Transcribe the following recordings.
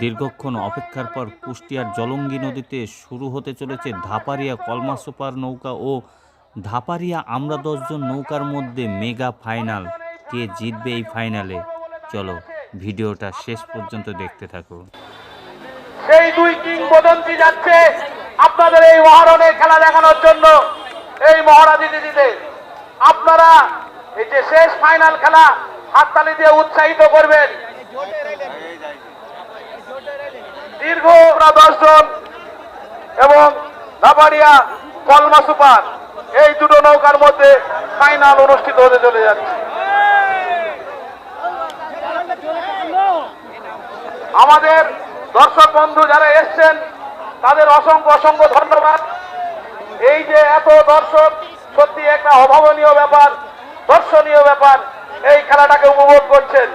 দীর্ঘক্ষণ অপেক্ষার পর কুষ্টিয়ার জলঙ্গি নদীতে শুরু হতে চলেছে ধাপারিয়া কলমা সুপার নৌকা ও ধাপারিয়া আমরা দশজন নৌকার মধ্যে মেগা ফাইনাল। কে জিতবে এই ফাইনালে? চলো ভিডিওটা শেষ পর্যন্ত দেখতে থাকো। সেই দুই কিংবদন্তি যাচ্ছে আপনাদের এই মহারণে খেলা দেখানোর জন্য এই মহারা দিতে দিতে আপনারা এই যে শেষ ফাইনাল খেলা হাততালি দিয়ে উৎসাহিত করবেন দীর্ঘ আমরা দশজন এবং দাবাড়িয়া কলমা সুপার, এই দুটো নৌকার মধ্যে ফাইনাল অনুষ্ঠিত হতে চলে যাচ্ছে। আমাদের দর্শক বন্ধু যারা এসছেন, তাদের অসংখ্য অসংখ্য ধন্যবাদ। এই যে এত দর্শক, সত্যি একটা অভাবনীয় ব্যাপার, দর্শনীয় ব্যাপার, এই খেলাটাকে উপভোগ করছেন।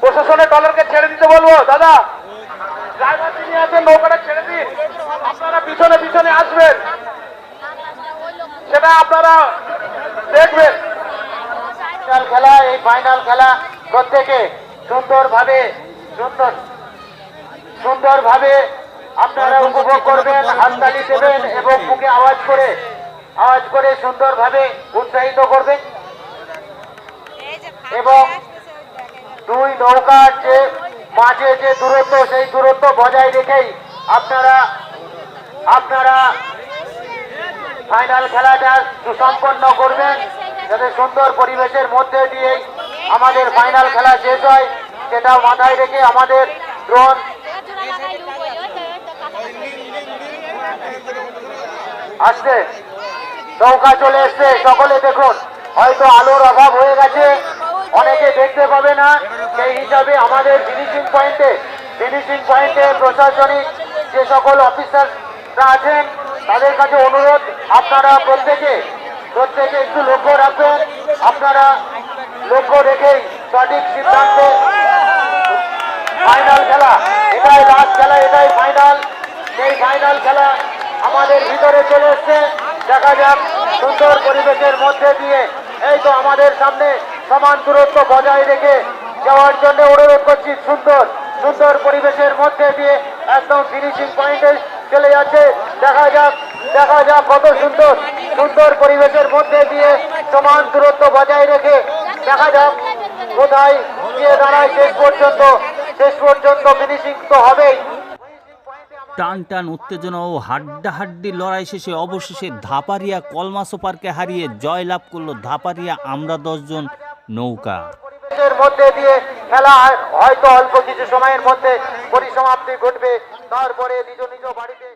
প্রশাসনের টলারকে ছেড়ে দিতে বলব? দাদা ড্রাইভার যিনি আছেন নৌকাটা ছেড়ে দিন। আপনারা পিছনে পিছনে আসবেন। সেটা আপনারা দেখবেন। ফাইনাল খেলা এই ফাইনাল খেলা প্রত্যেকে সুন্দরভাবে সুন্দর সুন্দরভাবে আপনারা উপভোগ করবেন হাততালি দেবেন এবং বুকে আওয়াজ করে আওয়াজ করে সুন্দরভাবে উৎসাহিত করবেন। এবং দুই নৌকার যে মাঝে যে দূরত্ব, সেই দূরত্ব বজায় রেখেই আপনারা আপনারা ফাইনাল খেলাটা সুসম্পন্ন করবেন। যাতে সুন্দর পরিবেশের মধ্যে দিয়েই আমাদের ফাইনাল খেলা শেষ হয় সেটা মাথায় রেখে আমাদের ড্রোন আসছে। নৌকা চলে এসছে। সকলে দেখুন, হয়তো আলোর অভাব হয়ে গেছে। অনেকে দেখতে পাবে না, সেই হিসাবে আমাদের ফিনিশিং পয়েন্টে ফিনিশিং পয়েন্টে প্রশাসনিক যে সকল অফিসাররা আছেন, তাদের কাছে অনুরোধ, আপনারা প্রত্যেকে প্রত্যেকে একটু লক্ষ্য রাখবেন, আপনারা লক্ষ্য রেখেই সঠিক সিদ্ধান্তে ফাইনাল খেলা, এটাই লাস্ট খেলা, এটাই ফাইনাল সেই ফাইনাল খেলা আমাদের ভিতরে চলে এসছে। দেখা যাক সুন্দর পরিবেশের মধ্যে দিয়ে, এই তো আমাদের সামনে সমান দূরত্ব বজায় রেখে যাওয়ার জন্য অনুরোধ করছি, সুন্দর সুন্দর পরিবেশের মধ্যে দিয়ে একদম ফিনিশিং পয়েন্টে চলে যাচ্ছে। দেখা যাক দেখা যাক কত সুন্দর সুন্দর পরিবেশের মধ্যে দিয়ে সমান দূরত্ব বজায় রেখে দেখা যাক কোথায় গিয়ে দাঁড়ায়। শেষ পর্যন্ত শেষ পর্যন্ত ফিনিশিং তো হবেই। টান টান উত্তেজনা ও হাড্ডাহাড্ডি লড়াই শেষে অবশেষে ধাপারিয়া কলমা সুপারকে হারিয়ে জয়লাভ করল ধাপারিয়া, আমরা দশজন। নৌকা। মধ্যে দিয়ে খেলা হয়তো অল্প কিছু সময়ের মধ্যে পরিসমাপ্তি ঘটবে। তারপরে নিজ নিজ বাড়িতে